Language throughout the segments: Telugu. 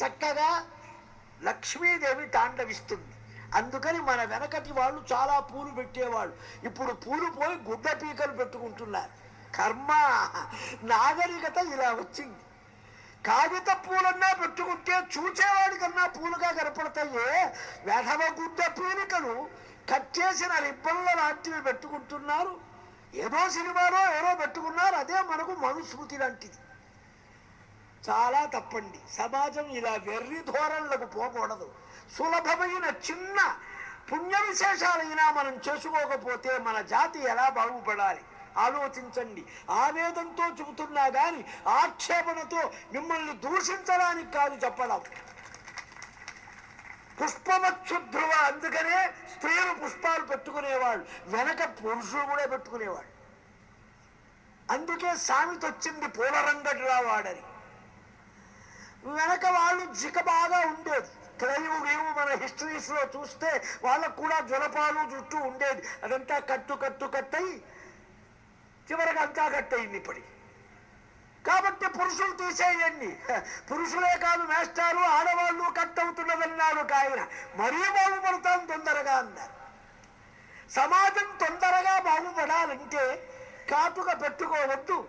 చక్కగా లక్ష్మీదేవి తాండవిస్తుంది. అందుకని మన వెనకటి వాళ్ళు చాలా పూలు పెట్టేవాళ్ళు. ఇప్పుడు పూలు పోయి గుడ్డ పీకలు పెట్టుకుంటున్నారు. కర్మ నాగరికత ఇలా వచ్చింది. కాగిత పూలన్నా పెట్టుకుంటే చూచేవాడి కన్నా పూలుగా కనపడతాయే. వెధవ గుడ్డ పీలికలు కట్ చేసిన రిబ్బన్ల లాంటివి పెట్టుకుంటున్నారు. ఏదో సినిమాలో ఏదో పెట్టుకున్నారు అదే మనకు మనుస్మృతి లాంటిది. చాలా తప్పండి. సమాజం ఇలా వెర్రి ధోరణులకు పోకూడదు. సులభమైన చిన్న పుణ్య విశేషాలైనా మనం చేసుకోకపోతే మన జాతి ఎలా బాగుపడాలి? ఆలోచించండి. ఆవేదంతో చెబుతున్నా కానీ ఆక్షేపణతో మిమ్మల్ని దూషించడానికి కాదు చెప్పడం. పుష్పవక్షుధ్రువ అందుకనే స్త్రీలు పుష్పాలు పెట్టుకునేవాళ్ళు. వెనక పురుషులు కూడా పెట్టుకునేవాళ్ళు. అందుకే సామెత వచ్చింది పూలరంగడిలా వాడని వెనక వాళ్ళు జిక బాగా ఉండేది. క్రైము గీము మన హిస్టరీస్లో చూస్తే వాళ్ళకు కూడా జలపాలు జుట్టు ఉండేది. అదంతా కట్టు కట్టు కట్టయి చివరికి అంతా కట్టయింది ఇప్పటికి. కాబట్టి పురుషులు తీసేయండి. పురుషులే కాదు మేస్టారు ఆడవాళ్ళు కట్ అవుతున్నదన్నాడు కాయన ఆయన. మరీ బాగుపడతాం తొందరగా అన్నారు. సమాజం తొందరగా బాగుపడాలంటే కాటుక పెట్టుకోవద్దు.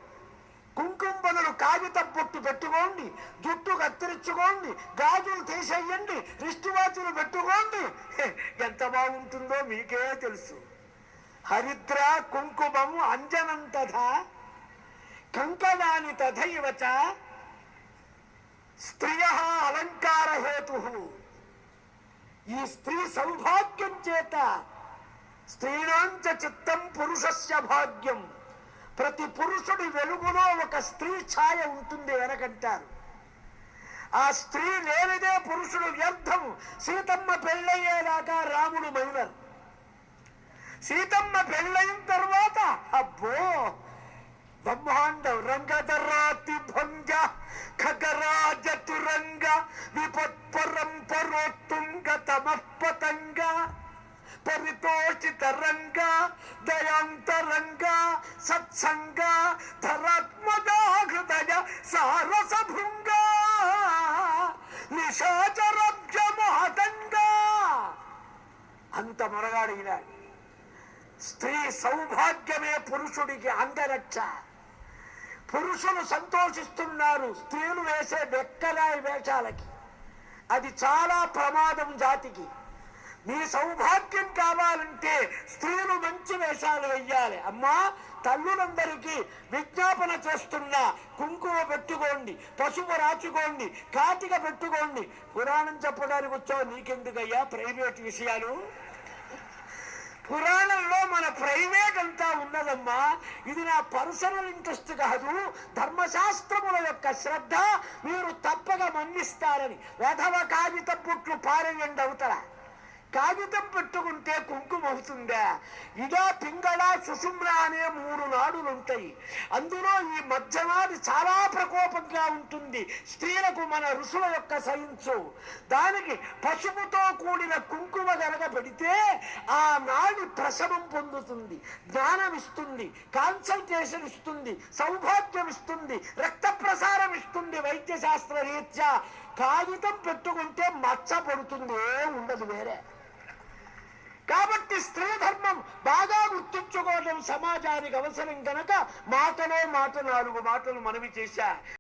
కుంకుమ బదులు కాగితం పొట్టు పెట్టుకోండి. జుట్టు కత్తిరించుకోండి గాజులు తీసేయండి రిస్ట్ వాచులు పెట్టుకోండి ఎంత బాగుంటుందో మీకే తెలుసు. హరిద్ర కుంకుమం అంజనం తథా కంకణాని తథైవ చ స్త్రియ అలంకార హేతు. ఈ స్త్రీ సౌభాగ్యం చేత స్త్రీణాంచ చిత్తం పురుషస్య భాగ్యం. ప్రతి పురుషుడి వెలుగులో ఒక స్త్రీ ఛాయ ఉంటుంది వెనకంటారు. ఆ స్త్రీ లేనిదే పురుషుడు వ్యర్థం సీతమ్మ పెళ్ళయ్యేదాకా రాముడు మైనర్ సీతమ్మ పెళ్ళయిన తర్వాత అబ్బో బ్రహ్మాండం రంగధరాతి భంగ ఖగరాజ తురంగ విపత్పరం పరోత్తుంగ తమపతంగ పరితోషిత రంగ దయాంతరంగ సత్సంగ ధరాత్మజ హృదయ సారస భృంగ హతంగా అంత మొరగాడిగినాడు స్త్రీ సౌభాగ్యమే పురుషుడికి అందరచ్చ. పురుషులు సంతోషిస్తున్నారు స్త్రీలు వేసే వెక్కలాయి వేషాలకి. అది చాలా ప్రమాదం జాతికి. మీ సౌభాగ్యం కావాలంటే స్త్రీలు మంచి వేషాలు వెయ్యాలి. అమ్మా తల్లులందరికీ విజ్ఞాపన చేస్తున్నా కుంకుమ పెట్టుకోండి పసుపు రాచుకోండి కాటిక పెట్టుకోండి. పురాణం చెప్పడానికి వచ్చావు నీకెందుకయ్యా ప్రైవేట్ విషయాలు? పురాణంలో మన ప్రైవేట్ అంతా ఉన్నదమ్మా ఇది నా పర్సనల్ ఇంట్రెస్ట్ కాదు ధర్మశాస్త్రముల యొక్క శ్రద్ధ మీరు తప్పక మన్నిస్తారని. వధవ కాగిత పుట్లు పారేయండి అవుతారా కాగితం పెట్టుకుంటే కుంకుమ అవుతుందా? ఇదా పింగళ సుశుమ్ర అనే మూడు నాడులు ఉంటాయి అందులో ఈ మధ్యమాది చాలా ప్రకోపంగా ఉంటుంది. స్త్రీలకు మన ఋషుల యొక్క సహించు దానికి పసుపుతో కూడిన కుంకుమ గనక పెడితే ఆ నాడి ప్రసవం పొందుతుంది జ్ఞానం ఇస్తుంది కాన్సల్టేషన్ ఇస్తుంది సౌభాగ్యం ఇస్తుంది రక్త ప్రసారం ఇస్తుంది వైద్య శాస్త్ర రీత్యా కాగితం పెట్టుకుంటే మచ్చ పడుతుందే ఉండదు వేరే. కాబట్టి స్త్రీ ధర్మం. బాగా గుర్తించుకోవడం సమాజానికి అవసరం కనుక మాటలో మాట నాలుగు మాటలు మనవి చేశా.